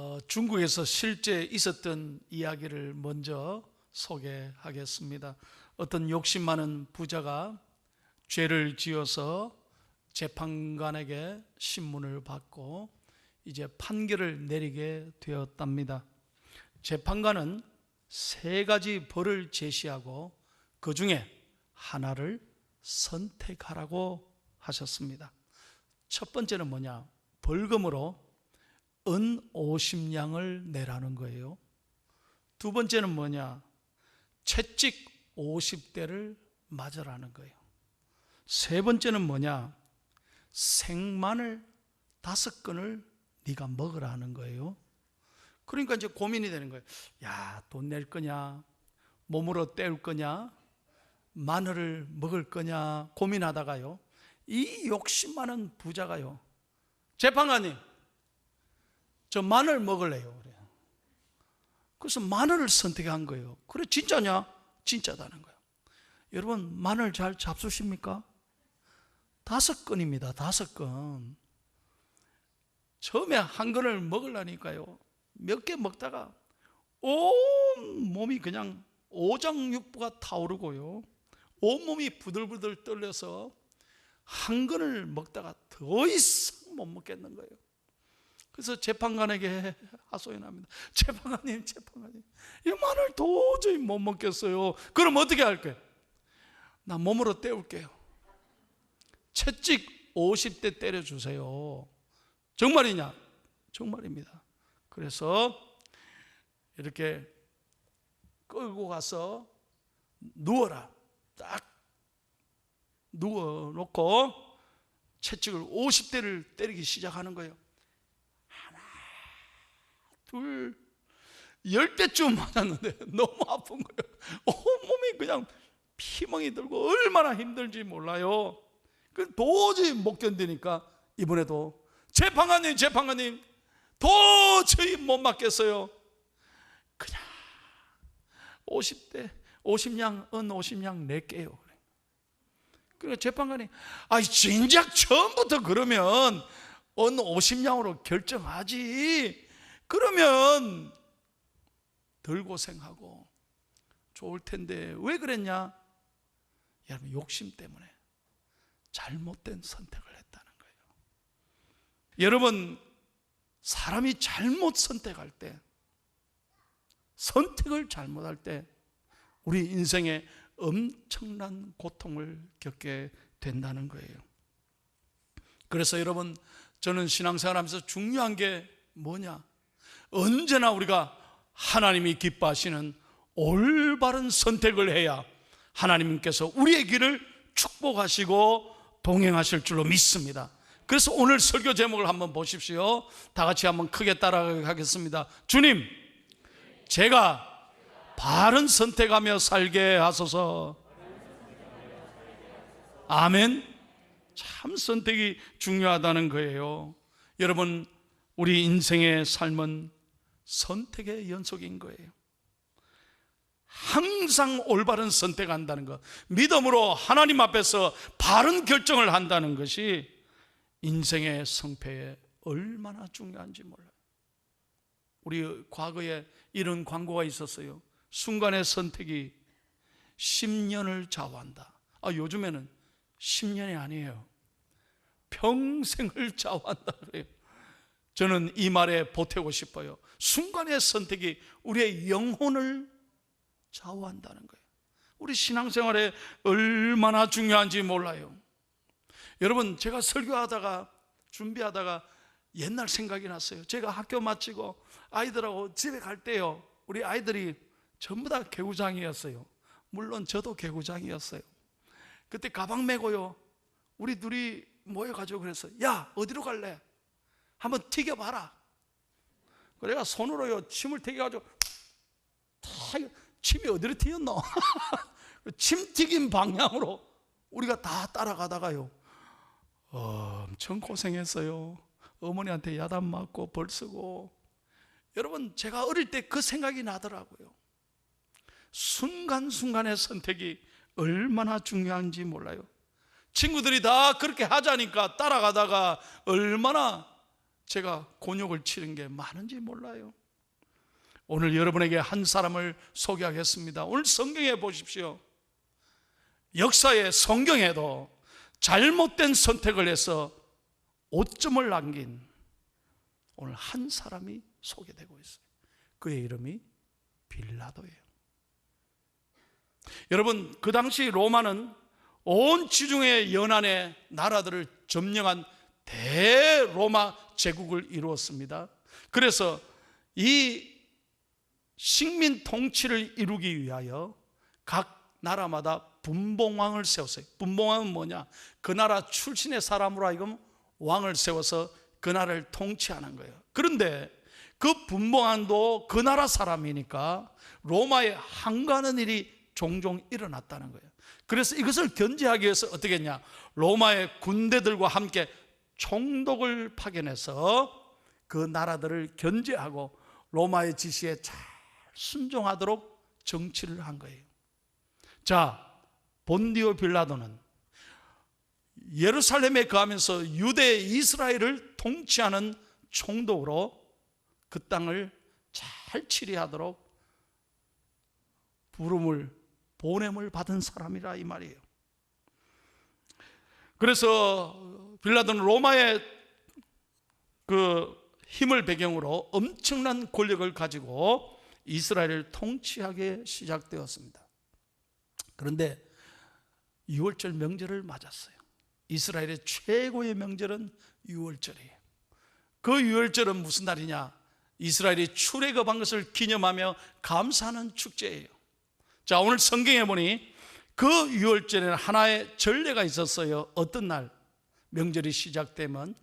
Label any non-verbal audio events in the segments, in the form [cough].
어, 중국에서 실제 있었던 이야기를 먼저 소개하겠습니다. 어떤 욕심 많은 부자가 죄를 지어서 재판관에게 신문을 받고 이제 판결을 내리게 되었답니다. 재판관은 세 가지 벌을 제시하고 그 중에 하나를 선택하라고 하셨습니다. 첫 번째는 뭐냐? 벌금으로 은 50냥을 내라는 거예요. 두 번째는 뭐냐? 채찍 50대를 맞으라는 거예요. 세 번째는 뭐냐? 생마늘 다섯 건을 네가 먹으라는 거예요. 그러니까 이제 고민이 되는 거예요. 야, 돈 낼 거냐? 몸으로 때울 거냐? 마늘을 먹을 거냐? 고민하다가요. 이 욕심 많은 부자가요. 재판관님, 저 마늘 먹을래요. 그래요. 그래서 마늘을 선택한 거예요. 그래, 진짜냐? 진짜다는 거예요. 여러분, 마늘 잘 잡수십니까? 다섯 건입니다. 다섯 건. 처음에 한 건을 먹으려니까요. 몇 개 먹다가 온 몸이 그냥 오장육부가 타오르고요. 온 몸이 부들부들 떨려서 한 건을 먹다가 더 이상 못 먹겠는 거예요. 그래서 재판관에게 [laughs] 하소연합니다. 재판관님, 재판관님, 이 마늘 도저히 못 먹겠어요. 그럼 어떻게 할까요? 나 몸으로 때울게요. 채찍 50대 때려주세요. 정말이냐? 정말입니다. 그래서 이렇게 끌고 가서 누워라. 딱 누워놓고 채찍을 50대를 때리기 시작하는 거예요. 둘, 열 대쯤 맞았는데 [laughs] 너무 아픈 거예요. 온몸이 그냥 피멍이 들고 얼마나 힘들지 몰라요. 그 도저히 못 견디니까 이번에도 재판관님, 재판관님, 도저히 못 맞겠어요. 그냥 50대, 50냥, 은 50냥 낼게요. 그러니까 재판관이, 아, 진작 처음부터 그러면 은 50냥으로 결정하지. 그러면 덜 고생하고 좋을 텐데 왜 그랬냐? 여러분 욕심 때문에 잘못된 선택을 했다는 거예요. 여러분 사람이 잘못 선택할 때 선택을 잘못할 때 우리 인생에 엄청난 고통을 겪게 된다는 거예요. 그래서 여러분 저는 신앙생활 하면서 중요한 게 뭐냐? 언제나 우리가 하나님이 기뻐하시는 올바른 선택을 해야 하나님께서 우리의 길을 축복하시고 동행하실 줄로 믿습니다. 그래서 오늘 설교 제목을 한번 보십시오. 다 같이 한번 크게 따라가겠습니다. 주님, 제가 바른 선택하며 살게 하소서. 아멘. 참 선택이 중요하다는 거예요. 여러분, 우리 인생의 삶은 선택의 연속인 거예요. 항상 올바른 선택한다는 것, 믿음으로 하나님 앞에서 바른 결정을 한다는 것이 인생의 성패에 얼마나 중요한지 몰라요. 우리 과거에 이런 광고가 있었어요. 순간의 선택이 10년을 좌우한다. 아, 요즘에는 10년이 아니에요. 평생을 [laughs] 좌우한다 그래요. 저는 이 말에 보태고 싶어요. 순간의 선택이 우리의 영혼을 좌우한다는 거예요. 우리 신앙생활에 얼마나 중요한지 몰라요. 여러분, 제가 설교하다가 준비하다가 옛날 생각이 났어요. 제가 학교 마치고 아이들하고 집에 갈 때요. 우리 아이들이 전부 다 개구장이었어요. 물론 저도 개구장이었어요. 그때 가방 메고요. 우리 둘이 모여가지고 그랬어요. 야, 어디로 갈래? 한번 튀겨봐라. 그래가 손으로 요, 침을 튀겨가지고 다 침이 어디로 튀었노? [laughs] 침 튀긴 방향으로 우리가 다 따라가다가요. 엄청 고생했어요. 어머니한테 야단 맞고 벌 쓰고. 여러분, 제가 어릴 때 그 생각이 나더라고요. 순간순간의 선택이 얼마나 중요한지 몰라요. 친구들이 다 그렇게 하자니까 따라가다가 얼마나 제가 곤욕을 치른 게 많은지 몰라요. 오늘 여러분에게 한 사람을 소개하겠습니다. 오늘 성경에 보십시오. 역사의 성경에도 잘못된 선택을 해서 오점을 남긴 오늘 한 사람이 소개되고 있어요. 그의 이름이 빌라도예요. 여러분, 그 당시 로마는 온 지중해 연안의 나라들을 점령한 대로마 제국을 이루었습니다. 그래서 이 식민 통치를 이루기 위하여 각 나라마다 분봉왕을 세웠어요. 분봉왕은 뭐냐? 그 나라 출신의 사람으로 하여금 왕을 세워서 그 나라를 통치하는 거예요. 그런데 그 분봉왕도 그 나라 사람이니까 로마에 항가하는 일이 종종 일어났다는 거예요. 그래서 이것을 견제하기 위해서 어떻게 했냐? 로마의 군대들과 함께 총독을 파견해서 그 나라들을 견제하고 로마의 지시에 잘 순종하도록 정치를 한 거예요. 자, 본디오 빌라도는 예루살렘에 거하면서 유대 이스라엘을 통치하는 총독으로 그 땅을 잘 치리하도록 부름을 보냄을 받은 사람이라 이 말이에요. 그래서 빌라도는 로마의 그 힘을 배경으로 엄청난 권력을 가지고 이스라엘을 통치하게 시작되었습니다. 그런데 6월절 명절을 맞았어요. 이스라엘의 최고의 명절은 6월절이에요. 그 6월절은 무슨 날이냐? 이스라엘이 출애굽한 것을 기념하며 감사하는 축제예요. 자, 오늘 성경에 보니 그 6월절에는 하나의 전례가 있었어요. 어떤 날? 명절이 시작되면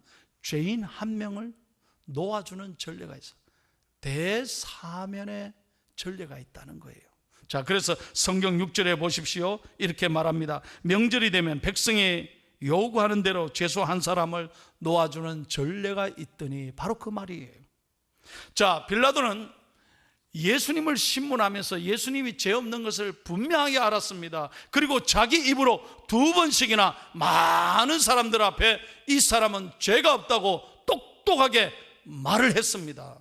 죄인 한 명을 놓아주는 전례가 있어요. 대사면의 전례가 있다는 거예요. 자, 그래서 성경 6절에 보십시오. 이렇게 말합니다. 명절이 되면 백성이 요구하는 대로 죄수 한 사람을 놓아주는 전례가 있더니 바로 그 말이에요. 자, 빌라도는 예수님을 신문하면서 예수님이 죄 없는 것을 분명하게 알았습니다. 그리고 자기 입으로 두 번씩이나 많은 사람들 앞에 이 사람은 죄가 없다고 똑똑하게 말을 했습니다.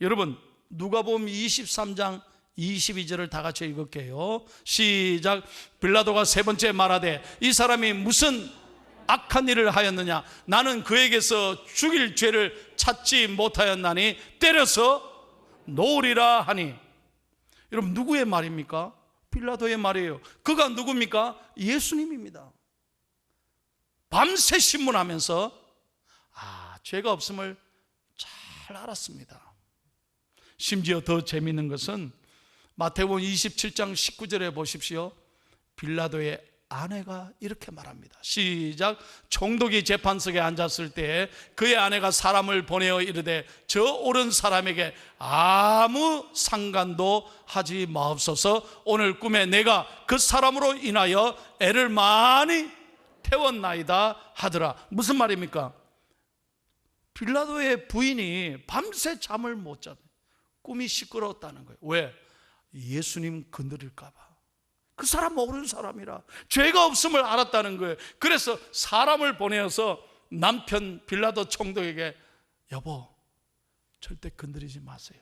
여러분, 누가복음 23장 22절을 다 같이 읽을게요. 시작. 빌라도가 세 번째 말하되 이 사람이 무슨 악한 일을 하였느냐? 나는 그에게서 죽일 죄를 찾지 못하였나니 때려서 놓으리라 하니. 여러분 누구의 말입니까? 빌라도의 말이에요. 그가 누굽니까? 예수님입니다. 밤새 신문하면서 아, 죄가 없음을 잘 알았습니다. 심지어 더 재미있는 것은 마태복음 27장 19절에 보십시오. 빌라도의 아내가 이렇게 말합니다. 시작. 총독이 재판석에 앉았을 때 그의 아내가 사람을 보내어 이르되 저 옳은 사람에게 아무 상관도 하지 마옵소서. 오늘 꿈에 내가 그 사람으로 인하여 애를 많이 태웠나이다 하더라. 무슨 말입니까? 빌라도의 부인이 밤새 잠을 못 잤. 꿈이 시끄러웠다는 거예요. 왜? 예수님 건드릴까봐. 그 사람 모르는 사람이라 죄가 없음을 알았다는 거예요. 그래서 사람을 보내어서 남편 빌라도 총독에게 여보 절대 건드리지 마세요.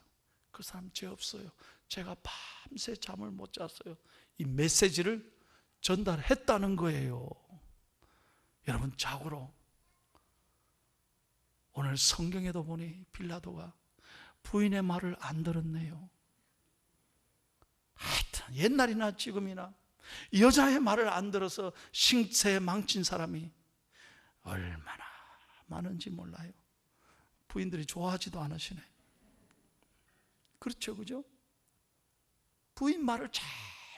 그 사람 죄 없어요. 제가 밤새 잠을 못 잤어요. 이 메시지를 전달했다는 거예요. 여러분 자고로 오늘 성경에도 보니 빌라도가 부인의 말을 안 들었네요. 하여튼 옛날이나 지금이나 여자의 말을 안 들어서 신세 망친 사람이 얼마나 많은지 몰라요. 부인들이 좋아하지도 않으시네. 그렇죠, 그죠? 부인 말을 잘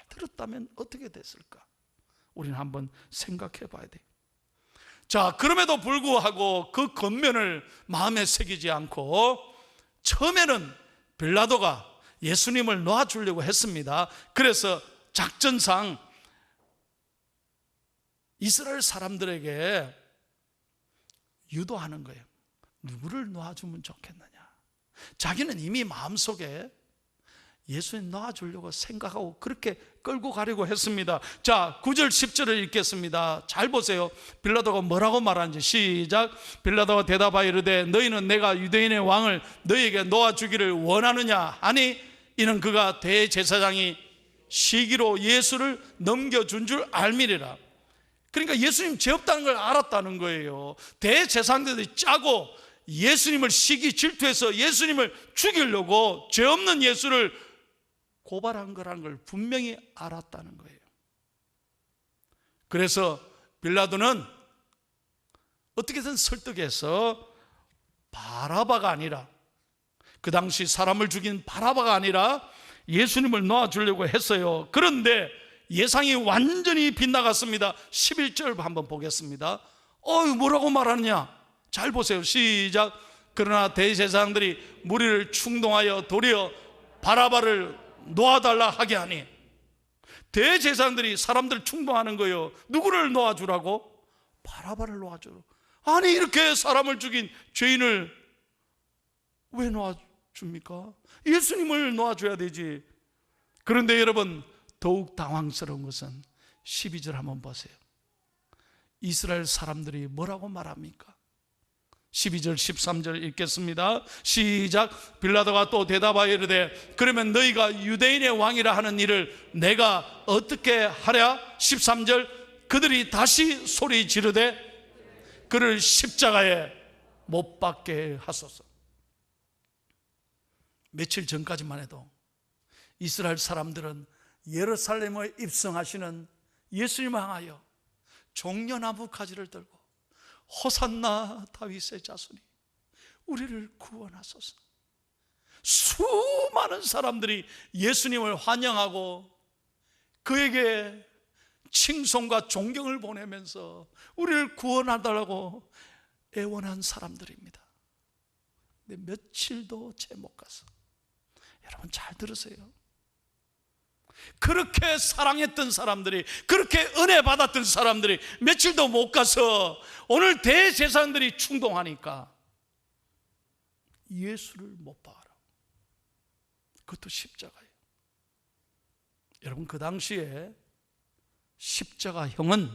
들었다면 어떻게 됐을까? 우리는 한번 생각해 봐야 돼. 자, 그럼에도 불구하고 그 겉면을 마음에 새기지 않고 처음에는 빌라도가 예수님을 놓아주려고 했습니다. 그래서 작전상 이스라엘 사람들에게 유도하는 거예요. 누구를 놓아주면 좋겠느냐. 자기는 이미 마음속에 예수님 놓아주려고 생각하고 그렇게 끌고 가려고 했습니다. 자, 9절 10절을 읽겠습니다. 잘 보세요. 빌라도가 뭐라고 말하는지 시작. 빌라도가 대답하여 이르되 너희는 내가 유대인의 왕을 너희에게 놓아 주기를 원하느냐 하니 이는 그가 대제사장이 시기로 예수를 넘겨준 줄 알미리라. 그러니까 예수님 죄 없다는 걸 알았다는 거예요. 대제사장들이 짜고 예수님을 시기 질투해서 예수님을 죽이려고 죄 없는 예수를 고발한 거라는 걸 분명히 알았다는 거예요. 그래서 빌라도는 어떻게든 설득해서 바라바가 아니라 그 당시 사람을 죽인 바라바가 아니라 예수님을 놓아주려고 했어요. 그런데 예상이 완전히 빗나갔습니다. 11절 한번 보겠습니다. 어이, 뭐라고 말하느냐? 잘 보세요. 시작. 그러나 대제사장들이 무리를 충동하여 도리어 바라바를 놓아달라 하게 하니 대제사장들이 사람들 충동하는 거예요. 누구를 놓아주라고? 바라바를 놓아주라. 아니 이렇게 사람을 죽인 죄인을 왜 놓아 줍니까? 예수님을 놓아줘야 되지. 그런데 여러분 더욱 당황스러운 것은 12절 한번 보세요. 이스라엘 사람들이 뭐라고 말합니까? 12절 13절 읽겠습니다. 시작. 빌라도가 또 대답하여 이르되 그러면 너희가 유대인의 왕이라 하는 일을 내가 어떻게 하랴? 13절 그들이 다시 소리 지르되 그를 십자가에 못 박게 하소서. 며칠 전까지만 해도 이스라엘 사람들은 예루살렘에 입성하시는 예수님을 향하여 종려나무 가지를 들고 호산나 다윗의 자손이 우리를 구원하소서. 수많은 사람들이 예수님을 환영하고 그에게 칭송과 존경을 보내면서 우리를 구원하달라고 애원한 사람들입니다. 근데 며칠도 채못 가서 여러분 잘 들으세요. 그렇게 사랑했던 사람들이 그렇게 은혜 받았던 사람들이 며칠도 못 가서 오늘 대제사장들이 충동하니까 예수를 못 박아라. 그것도 십자가예요. 여러분 그 당시에 십자가형은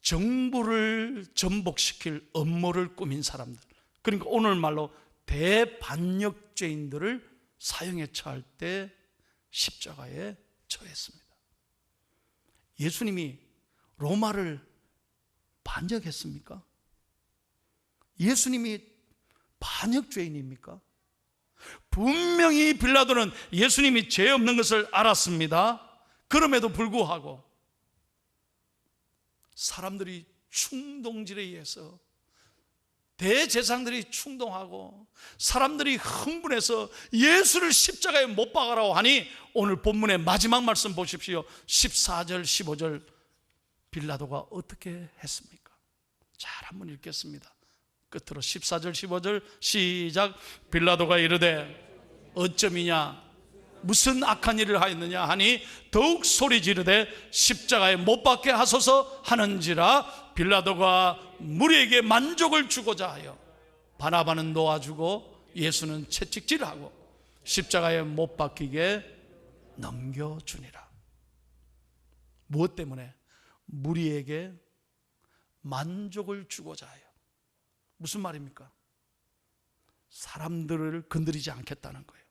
정부를 전복시킬 업무를 꾸민 사람들 그러니까 오늘 말로 대반역죄인들을 사형에 처할 때 십자가에 처했습니다. 예수님이 로마를 반역했습니까? 예수님이 반역죄인입니까? 분명히 빌라도는 예수님이 죄 없는 것을 알았습니다. 그럼에도 불구하고 사람들이 충동질에 의해서 대제상들이 충동하고 사람들이 흥분해서 예수를 십자가에 못 박아라고 하니 오늘 본문의 마지막 말씀 보십시오. 14절, 15절 빌라도가 어떻게 했습니까? 잘 한번 읽겠습니다. 끝으로 14절, 15절 시작. 빌라도가 이르되 어쩌이냐 무슨 악한 일을 하였느냐 하니 더욱 소리 지르되 십자가에 못 박게 하소서 하는지라 빌라도가 무리에게 만족을 주고자 하여 바나바는 놓아주고 예수는 채찍질하고 십자가에 못 박히게 넘겨주니라. 무엇 때문에? 무리에게 만족을 주고자 해요 무슨 말입니까? 사람들을 건드리지 않겠다는 거예요.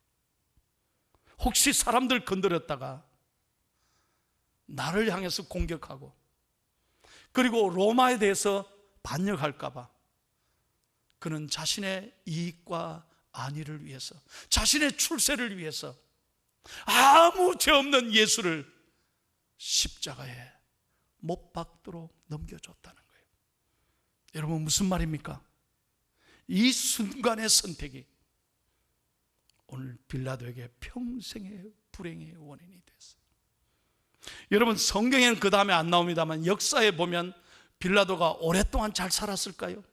혹시 사람들 건드렸다가 나를 향해서 공격하고 그리고 로마에 대해서 반역할까봐 그는 자신의 이익과 안위를 위해서 자신의 출세를 위해서 아무 죄 없는 예수를 십자가에 못 박도록 넘겨줬다는 거예요. 여러분 무슨 말입니까? 이 순간의 선택이 오늘 빌라도에게 평생의 불행의 원인이 됐어요. 여러분 성경에는 그 다음에 안 나옵니다만 역사에 보면 빌라도가 오랫동안 잘 살았을까요?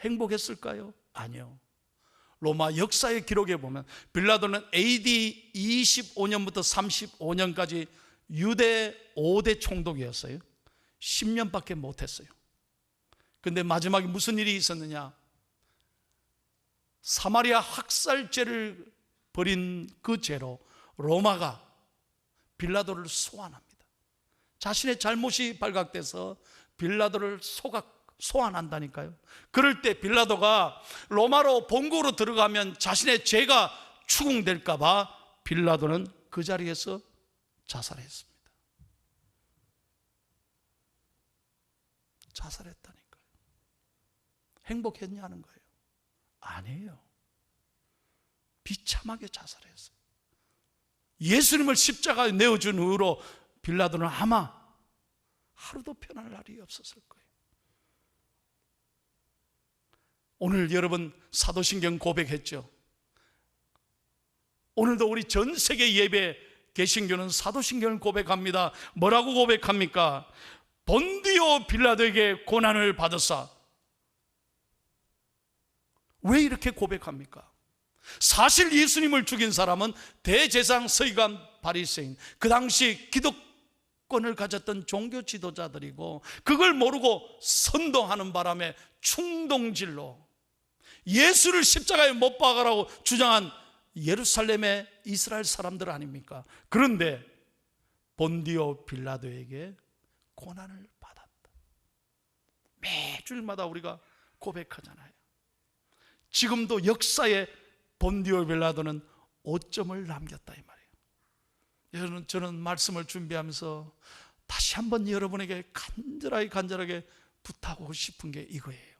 행복했을까요? 아니요. 로마 역사의 기록에 보면 빌라도는 AD 25년부터 35년까지 유대 5대 총독이었어요. 10년밖에 못했어요. 근데 마지막에 무슨 일이 있었느냐? 사마리아 학살죄를 벌인 그 죄로 로마가 빌라도를 소환합니다. 자신의 잘못이 발각돼서 빌라도를 소각, 소환한다니까요. 그럴 때 빌라도가 로마로 본국으로 들어가면 자신의 죄가 추궁될까 봐 빌라도는 그 자리에서 자살했습니다. 자살했다니까요. 행복했냐는 거예요. 아니에요. 비참하게 자살했어요. 예수님을 십자가에 내어준 후로 빌라도는 아마 하루도 편할 날이 없었을 거예요. 오늘 여러분 사도신경 고백했죠. 오늘도 우리 전 세계 예배 개신교는 사도신경을 고백합니다. 뭐라고 고백합니까? 본디오 빌라도에게 고난을 받았사. 왜 이렇게 고백합니까? 사실 예수님을 죽인 사람은 대제상 서기관 바리새인 그 당시 기독권을 가졌던 종교 지도자들이고 그걸 모르고 선동하는 바람에 충동질로 예수를 십자가에 못 박으라고 주장한 예루살렘의 이스라엘 사람들 아닙니까? 그런데 본디오 빌라도에게 고난을 받았다. 매주일마다 우리가 고백하잖아요. 지금도 역사에 본디오 빌라도는 오점을 남겼다 이 말이에요. 여러분 저는 말씀을 준비하면서 다시 한번 여러분에게 간절하게 간절하게 부탁하고 싶은 게 이거예요.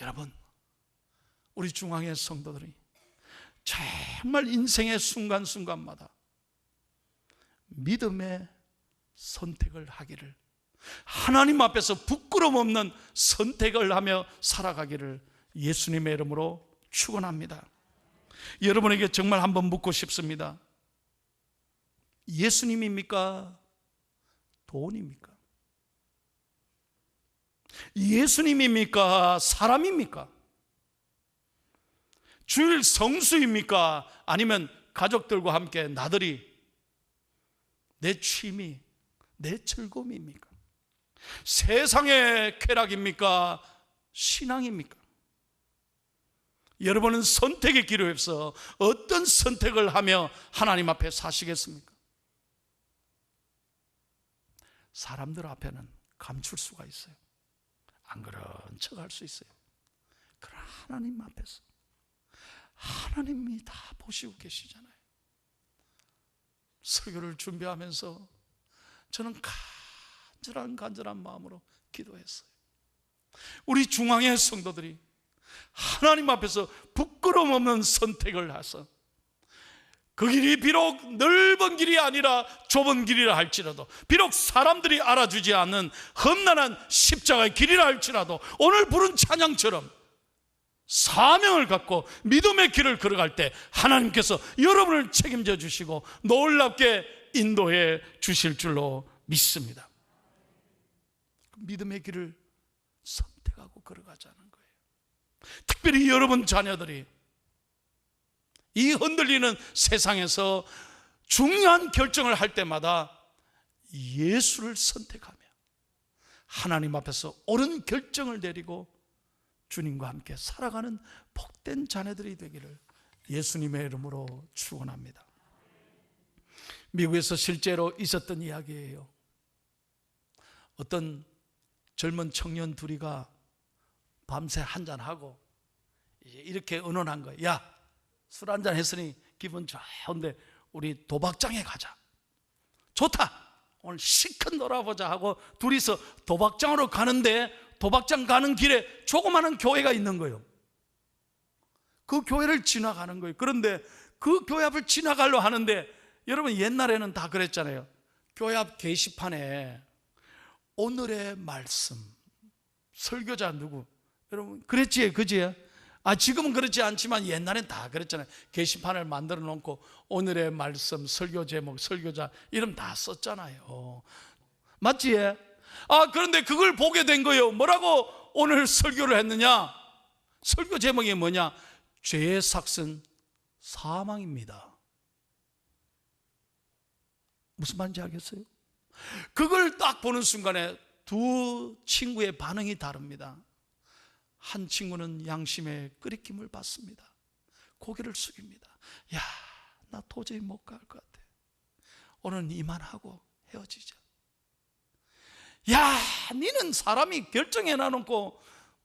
여러분 우리 중앙의 성도들이 정말 인생의 순간순간마다 믿음의 선택을 하기를 하나님 앞에서 부끄럼 없는 선택을 하며 살아가기를 예수님의 이름으로 축원합니다. 여러분에게 정말 한번 묻고 싶습니다. 예수님입니까? 돈입니까? 예수님입니까? 사람입니까? 주일 성수입니까? 아니면 가족들과 함께 나들이 내 취미, 내 즐거움입니까? 세상의 쾌락입니까? 신앙입니까? 여러분은 선택의 기로에 서 어떤 선택을 하며 하나님 앞에 사시겠습니까? 사람들 앞에는 감출 수가 있어요. 안 그런 척 할 수 있어요. 그러나 하나님 앞에서 하나님이 다 보시고 계시잖아요. 설교를 준비하면서 저는 간절한 간절한 마음으로 기도했어요. 우리 중앙의 성도들이 하나님 앞에서 부끄러움 없는 선택을 해서 그 길이 비록 넓은 길이 아니라 좁은 길이라 할지라도 비록 사람들이 알아주지 않는 험난한 십자가의 길이라 할지라도 오늘 부른 찬양처럼 사명을 갖고 믿음의 길을 걸어갈 때 하나님께서 여러분을 책임져 주시고 놀랍게 인도해 주실 줄로 믿습니다. 믿음의 길을 선택하고 거예요. 특별히 여러분 자녀들이 이 흔들리는 세상에서 중요한 결정을 할 때마다 예수를 선택하며 하나님 앞에서 옳은 결정을 내리고 주님과 함께 살아가는 복된 자녀들이 되기를 예수님의 이름으로 축원합니다. 미국에서 실제로 있었던 이야기예요. 어떤 젊은 청년 둘이가 밤새 한잔하고 이렇게 의논한 거예요. 야, 술 한잔 했으니 기분 좋은데 우리 도박장에 가자. 좋다. 오늘 실컷 놀아보자 하고 둘이서 도박장으로 가는데 도박장 가는 길에 조그마한 교회가 있는 거예요. 그 교회를 지나가는 거예요. 그런데 그 교회 앞을 지나가려 하는데 여러분 옛날에는 다 그랬잖아요. 교회 앞 게시판에 오늘의 말씀 설교자 누구 여러분 그랬지 그지? 아 지금은 그렇지 않지만 옛날엔 다 그랬잖아요. 게시판을 만들어 놓고 오늘의 말씀 설교 제목 설교자 이름 다 썼잖아요. 맞지? 아, 그런데 그걸 보게 된 거예요. 뭐라고 오늘 설교를 했느냐? 설교 제목이 뭐냐? 죄의 삭은 사망입니다. 무슨 말인지 알겠어요? 그걸 딱 보는 순간에 두 친구의 반응이 다릅니다. 한 친구는 양심의 끓이김을 받습니다. 고개를 숙입니다. 야, 나 도저히 못 갈 것 같아. 오늘 이만하고 헤어지자. 야, 니는 사람이 결정해 놔놓고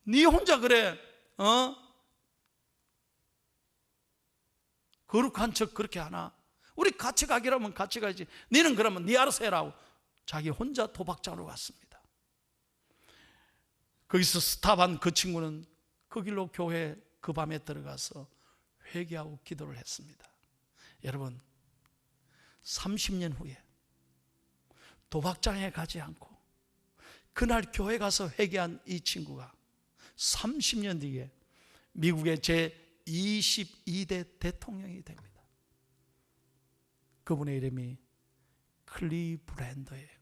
니 혼자 그래, 어? 거룩한 척 그렇게 하나? 우리 같이 가기라면 같이 가야지. 니는 그러면 니 알아서 해라고. 자기 혼자 도박장으로 갔습니다. 거기서 스탑한 그 친구는 그 길로 교회 그 밤에 들어가서 회개하고 기도를 했습니다. 여러분, 30년 후에 도박장에 가지 않고 그날 교회 가서 회개한 이 친구가 30년 뒤에 미국의 제 22대 대통령이 됩니다. 그분의 이름이 클리브랜더예요.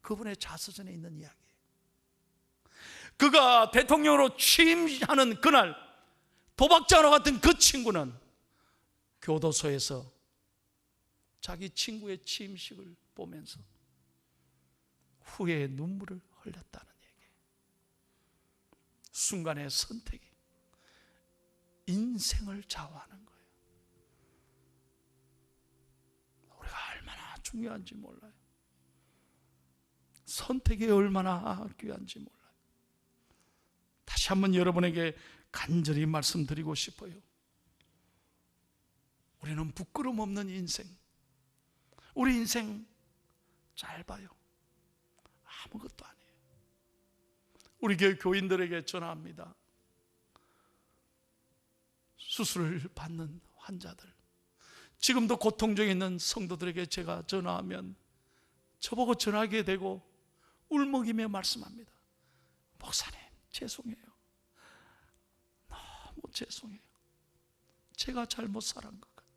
그분의 자서전에 있는 이야기예요. 그가 대통령으로 취임하는 그날 도박자로 같은 그 친구는 교도소에서 자기 친구의 취임식을 보면서 후회의 눈물을 흘렸다는 얘기. 순간의 선택이 인생을 좌우하는 거예요. 우리가 얼마나 중요한지 몰라요. 선택이 얼마나 귀한지 몰라요. 다시 한번 여러분에게 간절히 말씀드리고 싶어요. 우리는 부끄럼 없는 인생. 우리 인생 짧아요. 아무것도 아니에요. 우리 교인들에게 전화합니다. 수술을 받는 환자들. 지금도 고통 중에 있는 성도들에게 제가 전화하면 저보고 전화하게 되고 울먹이며 말씀합니다. 목사님, 죄송해요. 너무 죄송해요. 제가 잘못 살한 것 같아요.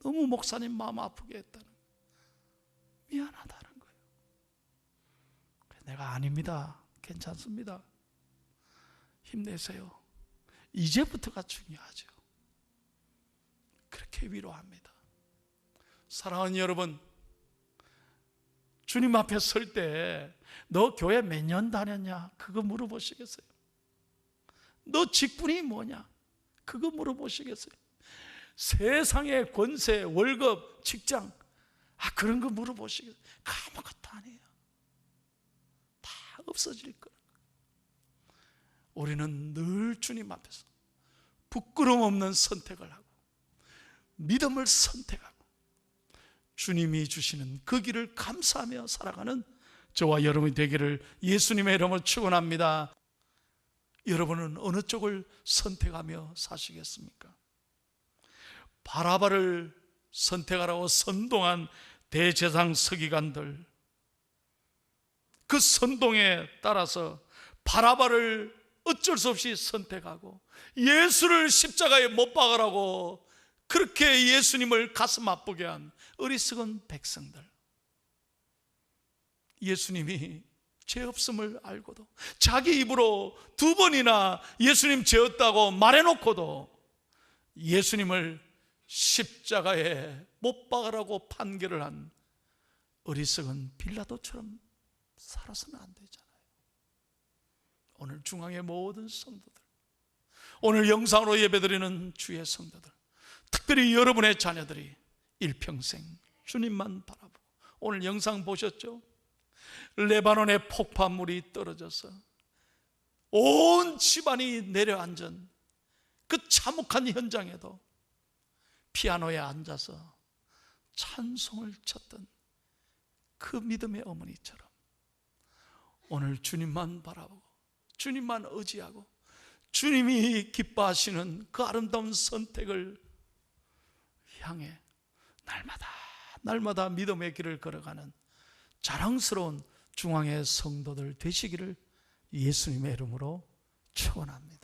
너무 목사님 마음 아프게 했다는 거예요. 미안하다는 거예요. 내가 아닙니다. 괜찮습니다. 힘내세요. 이제부터가 중요하죠. 그렇게 위로합니다. 사랑하는 여러분, 주님 앞에 설 때 너 교회 몇 년 다녔냐? 그거 물어보시겠어요? 너 직분이 뭐냐? 그거 물어보시겠어요? 세상의 권세, 월급, 직장, 아, 그런 거 물어보시겠어요? 아무것도 아니에요. 다 없어질 거예요. 우리는 늘 주님 앞에서 부끄러움 없는 선택을 하고 믿음을 선택하고 주님이 주시는 그 길을 감사하며 살아가는 저와 여러분이 되기를 예수님의 이름으로 축원합니다. 여러분은 어느 쪽을 선택하며 사시겠습니까? 바라바를 선택하라고 선동한 대제상 서기관들 그 선동에 따라서 바라바를 어쩔 수 없이 선택하고 예수를 십자가에 못 박으라고 그렇게 예수님을 가슴 아프게 한 어리석은 백성들 예수님이 죄 없음을 알고도 자기 입으로 두 번이나 예수님 죄 없다고 말해놓고도 예수님을 십자가에 못 박으라고 판결을 한 어리석은 빌라도처럼 살아서는 안 되잖아요. 오늘 중앙의 모든 성도들, 오늘 영상으로 예배드리는 주의 성도들, 특별히 여러분의 자녀들이 일평생 주님만 바라보고 오늘 영상 보셨죠? 레바논의 폭파물이 떨어져서 온 집안이 내려앉은 그 참혹한 현장에도 피아노에 앉아서 찬송을 쳤던 그 믿음의 어머니처럼 오늘 주님만 바라보고 주님만 의지하고 주님이 기뻐하시는 그 아름다운 선택을 향해 날마다 날마다 믿음의 길을 걸어가는 자랑스러운 중앙의 성도들 되시기를 예수님의 이름으로 축원합니다.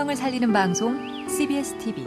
생명을 살리는 방송 CBS TV